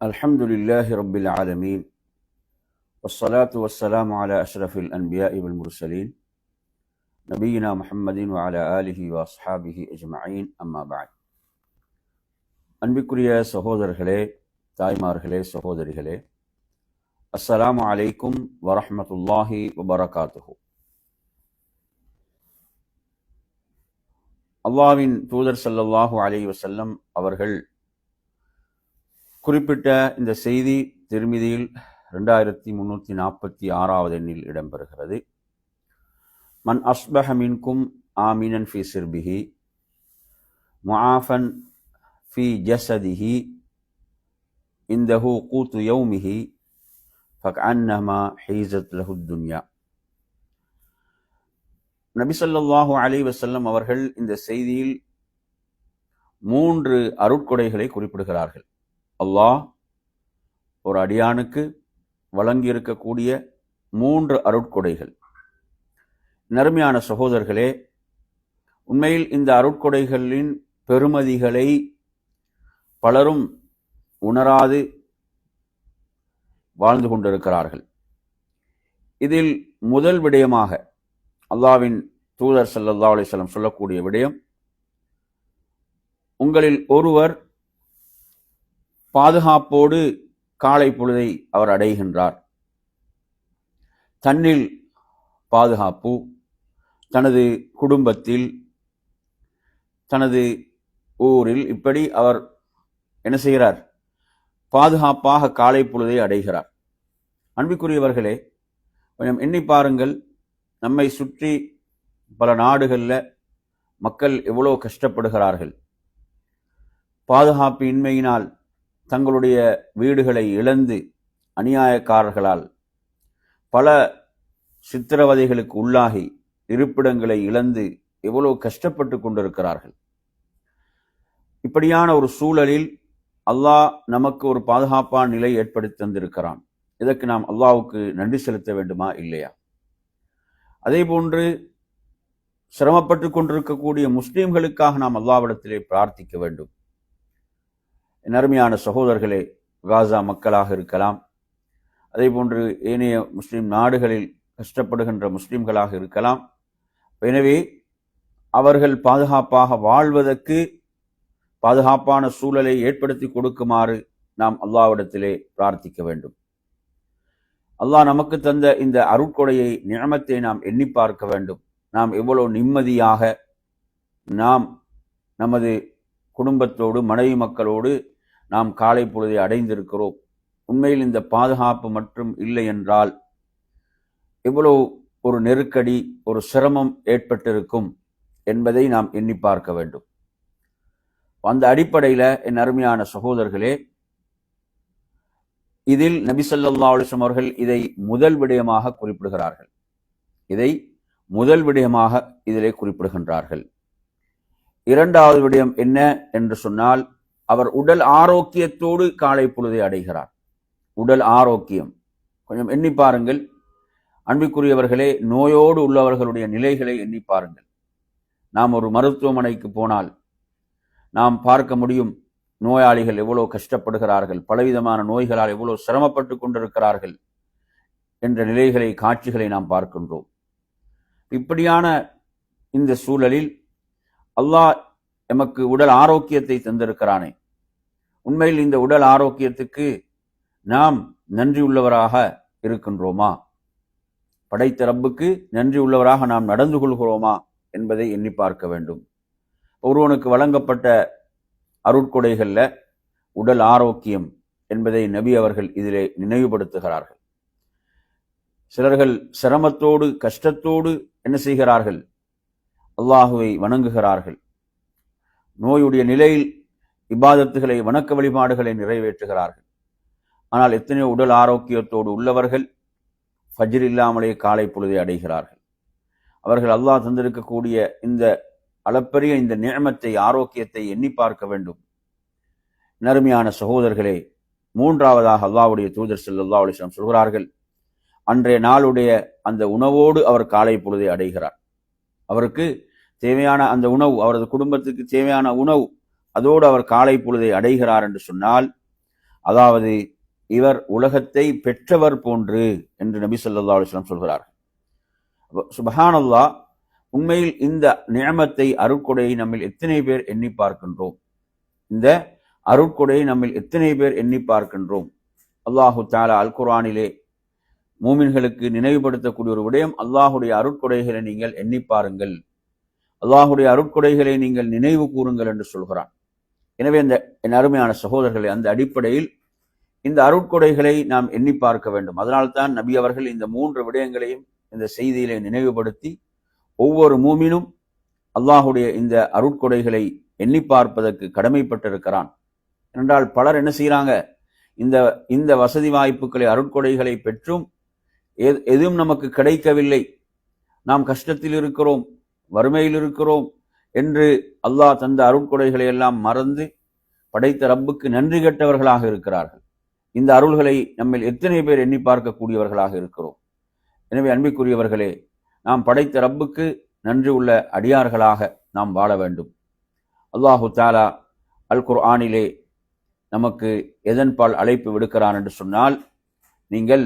الحمد لله رب العالمين والصلاة والسلام على أشرف الأنبياء والمرسلين نبينا محمد وعلى آله وأصحابه أجمعين أما بعد அன்பிற்குரிய சகோதரர்களே தாய்மார்களே சகோதரிகளே அஸ்ஸலாமு அலைக்கும் வரஹ்மத்துல்லாஹி வபரகாத்துஹு அல்லாவின் தூதர் ஸல்லல்லாஹு அலைஹி வஸல்லம் அவர்கள் குறிப்பிட்ட இந்த செய்தி திருமிதியில் ரெண்டாயிரத்தி முந்நூற்றி நாற்பத்தி ஆறாவது எண்ணில் இடம்பெறுகிறது. மன் அஸ்பஹ மின்கும் ஆமினன் ஃபி சிர்பிஹி முஆஃபன் ஃபி ஜசதிஹி இந்தஹு கூத்து யௌமிஹி ஃபக்அன்னமா ஹீசத் லஹுத்துன்யா துன்யா. நபி ஸல்லல்லாஹு அவர்கள் இந்த செய்தியில் மூன்று அருட்கொடைகளை குறிப்பிடுகிறார்கள். அல்லாஹ் ஒரு அடியானுக்கு வழங்கியிருக்கக்கூடிய மூன்று அருட்கொடைகள். நறுமையான சகோதரர்களே உண்மையில் இந்த அருட்கொடைகளின் பெருமதிகளை பலரும் உணராது வாழ்ந்து கொண்டிருக்கிறார்கள். இதில் முதல் விடயமாக அல்லாவின் தூதர் ஸல்லல்லாஹு அலைஹி சொல்லக்கூடிய விடயம் உங்களில் ஒருவர் பாதுகாப்போடு காலை பொழுதை அவர் அடைகின்றார். தன்னில் பாதுகாப்பு தனது குடும்பத்தில் தனது ஊரில் இப்படி அவர் என்ன செய்கிறார்? பாதுகாப்பாக காலை பொழுதை அடைகிறார். அன்பிற்குரியவர்களே கொஞ்சம் எண்ணி பாருங்கள். நம்மை சுற்றி பல நாடுகளில் மக்கள் எவ்வளோ கஷ்டப்படுகிறார்கள். பாதுகாப்பு இன்மையினால் தங்களுடைய வீடுகளை இழந்து அநியாயக்காரர்களால் பல சித்திரவதைகளுக்கு உள்ளாகி இருப்பிடங்களை இழந்து எவ்வளவு கஷ்டப்பட்டு கொண்டிருக்கிறார்கள். இப்படியான ஒரு சூழலில் அல்லாஹ் நமக்கு ஒரு பாதுகாப்பான நிலை ஏற்படுத்தி தந்திருக்கிறான். இதற்கு நாம் அல்லாவுக்கு நன்றி செலுத்த வேண்டுமா இல்லையா? அதே போன்று சிரமப்பட்டு கொண்டிருக்கக்கூடிய முஸ்லீம்களுக்காக நாம் அல்லாவிடத்திலே பிரார்த்திக்க வேண்டும். என் அருமையான சகோதரர்களே காசா மக்களாக இருக்கலாம். அதே போன்று ஏனைய முஸ்லீம் நாடுகளில் கஷ்டப்படுகின்ற முஸ்லீம்களாக இருக்கலாம். எனவே அவர்கள் பாதுகாப்பாக வாழ்வதற்கு பாதுகாப்பான சூழலை ஏற்படுத்தி கொடுக்குமாறு நாம் அல்லாவிடத்திலே பிரார்த்திக்க வேண்டும். அல்லாஹ் நமக்கு தந்த இந்த அருட்கொடையை நியமத்தை நாம் எண்ணி பார்க்க வேண்டும். நாம் எவ்வளவு நிம்மதியாக நாம் நமது குடும்பத்தோடு மனைவி மக்களோடு நாம் காலை பொழுதை அடைந்திருக்கிறோம். உண்மையில் இந்த பாதுகாப்பு மற்றும் இல்லை என்றால் இவ்வளவு ஒரு நெருக்கடி ஒரு சிரமம் ஏற்பட்டிருக்கும் என்பதை நாம் எண்ணி பார்க்க வேண்டும். அந்த அடிப்படையில் என் அருமையான சகோதரர்களே இதில் நபிசல்லா அலிஸ்லம் அவர்கள் இதை முதல் விடயமாக குறிப்பிடுகிறார்கள். இதை முதல் விடயமாக இதிலே குறிப்பிடுகின்றார்கள். இரண்டாவது விடயம் என்ன என்று சொன்னால் அவர் உடல் ஆரோக்கியத்தோடு காலை பொழுதை அடைகிறார். உடல் ஆரோக்கியம். கொஞ்சம் எண்ணி பாருங்கள். அன்பிற்குரியவர்களே நோயோடு உள்ளவர்களுடைய நிலைகளை எண்ணி பாருங்கள். நாம் ஒரு மருத்துவமனைக்கு போனால் நாம் பார்க்க முடியும் நோயாளிகள் எவ்வளோ கஷ்டப்படுகிறார்கள் பலவிதமான நோய்களால் எவ்வளோ சிரமப்பட்டு கொண்டிருக்கிறார்கள் என்ற நிலைகளை காட்சிகளை நாம் பார்க்கின்றோம். இப்படியான இந்த சூழலில் அல்லாஹ் எமக்கு உடல் ஆரோக்கியத்தை தந்திருக்கிறானே. உண்மையில் இந்த உடல் ஆரோக்கியத்துக்கு நாம் நன்றி உள்ளவராக இருக்கின்றோமா? படைத்த ரப்புக்கு நன்றி உள்ளவராக நாம் நடந்து கொள்கிறோமா என்பதை எண்ணி பார்க்க வேண்டும். ஒருவனுக்கு வழங்கப்பட்ட அருட்கொடைகளில் உடல் ஆரோக்கியம் என்பதை நபி அவர்கள் இதிலே நினைவுபடுத்துகிறார்கள். சிலர்கள் சிரமத்தோடு கஷ்டத்தோடு என்ன செய்கிறார்கள்? அல்லாஹுவை வணங்குகிறார்கள். நோயுடைய நிலையில் இபாதத்துகளை வணக்க வழிபாடுகளை நிறைவேற்றுகிறார்கள். ஆனால் எத்தனையோ உடல் ஆரோக்கியத்தோடு உள்ளவர்கள் ஃபஜ்ர் இல்லாமலே காலை பொழுதை அடைகிறார்கள். அவர்கள் அல்லாஹ் தந்திருக்கக்கூடிய இந்த அளப்பரிய இந்த நியமத்தை ஆரோக்கியத்தை எண்ணி பார்க்க வேண்டும். நறுமையான சகோதரர்களே மூன்றாவதாக அல்லாவுடைய தூதர் செல்லல்லா அலிஸ்லாம் சொல்கிறார்கள் அன்றைய நாளுடைய அந்த உணவோடு அவர் காலை பொழுதை அடைகிறார். அவருக்கு தேவையான அந்த உணவு அவரது குடும்பத்துக்கு தேவையான உணவு அதோடு அவர் காலை பொழுதை அடைகிறார் என்று சொன்னால் அதாவது இவர் உலகத்தை பெற்றவர் போன்று என்று நபி சொல்லா அலுவலம் சொல்கிறார். சுபஹானல்லா உண்மையில் இந்த நியமத்தை அருட்கொடையை நம்மில் எத்தனை பேர் எண்ணி பார்க்கின்றோம்? இந்த அருட்கொடையை நம்மில் எத்தனை பேர் எண்ணி பார்க்கின்றோம்? அல்லாஹு தாலா அல் குரானிலே மூமின்களுக்கு நினைவுபடுத்தக்கூடிய ஒரு விடயம் அல்லாஹுடைய அருட்கொடைகளை நீங்கள் எண்ணி பாருங்கள். அல்லாஹுடைய அருட்கொடைகளை நீங்கள் நினைவு கூறுங்கள் என்று சொல்கிறான். எனவே இந்த என் அருமையான சகோதரர்களை அந்த அடிப்படையில் இந்த அருட்கொடைகளை நாம் எண்ணி பார்க்க வேண்டும். அதனால்தான் நபி அவர்கள் இந்த மூன்று விடயங்களையும் இந்த செய்தியிலே நினைவுபடுத்தி ஒவ்வொரு மூமினும் அல்லாஹுடைய இந்த அருட்கொடைகளை எண்ணி பார்ப்பதற்கு கடமைப்பட்டிருக்கிறான். என்றால் பலர் என்ன செய்கிறாங்க இந்த இந்த வசதி வாய்ப்புகளை அருட்கொடைகளை பெற்றும் எது- எதுவும் நமக்கு கிடைக்கவில்லை. நாம் கஷ்டத்தில் இருக்கிறோம். வறுமையில் இருக்கிறோம் என்று அல்லாஹ் தந்த அருட்கொடைகளை எல்லாம் மறந்து படைத்த ரப்புக்கு நன்றி கெட்டவர்களாக இருக்கிறார்கள். இந்த அருள்களை நம்மில் எத்தனை பேர் எண்ணி பார்க்கக்கூடியவர்களாக இருக்கிறோம். எனவே அன்பிற்குரியவர்களே நாம் படைத்த ரப்புக்கு நன்றி உள்ள அடியார்களாக நாம் வாழ வேண்டும். அல்லாஹு தாலா அல் குர்ஆனிலே நமக்கு எதன்பால் அழைப்பு விடுக்கிறான் என்று சொன்னால் நீங்கள்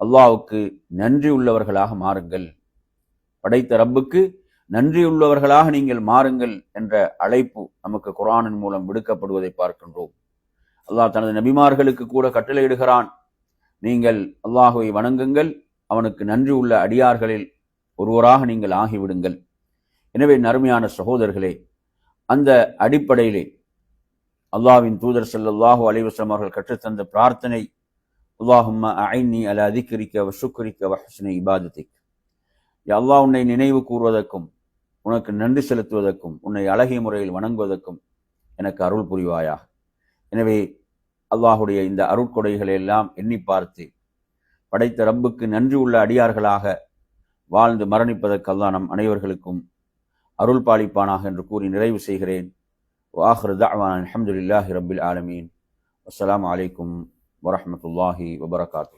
அல்லாவுக்கு நன்றி உள்ளவர்களாக மாறுங்கள். படைத்த ரப்புக்கு நன்றியுள்ளவர்களாக நீங்கள் மாறுங்கள் என்ற அழைப்பு நமக்கு குரானின் மூலம் விடுக்கப்படுவதை பார்க்கின்றோம். அல்லாஹ் தனது நபிமார்களுக்கு கூட கட்டளையிடுகிறான். நீங்கள் அல்லாஹுவை வணங்குங்கள் அவனுக்கு நன்றி உள்ள அடியார்களில் ஒருவராக நீங்கள் ஆகிவிடுங்கள். எனவே நறுமையான சகோதரர்களே அந்த அடிப்படையிலே அல்லாவின் தூதர் ஸல்லல்லாஹு அலைவசம் அவர்கள் கற்றுத்தந்த பிரார்த்தனை அல்லாஹும்ம அஐன்னி அலா அதிகரிக்க வ ஷுக்ரிக்க வ இபாதத்திக். அல்லாஹ் உன்னை நினைவு கூறுவதற்கும் உனக்கு நன்றி செலுத்துவதற்கும் உன்னை அழகிய முறையில் வணங்குவதற்கும் எனக்கு அருள் புரிவாயாக. எனவே அல்லாஹுடைய இந்த அருட்கொடைகளை எல்லாம் எண்ணி பார்த்து படைத்த ரப்புக்கு நன்றி உள்ள அடியார்களாக வாழ்ந்து மரணிப்பதற்கு நம் அனைவர்களுக்கும் அருள் பாலிப்பானாக என்று கூறி நிறைவு செய்கிறேன். வாஹர் தஅவான் அல்ஹம்துலில்லாஹி ரபில் ஆலமீன். அஸ்லாம் அலைக்கும் வரமத்துல்லாஹி வபரகாத்து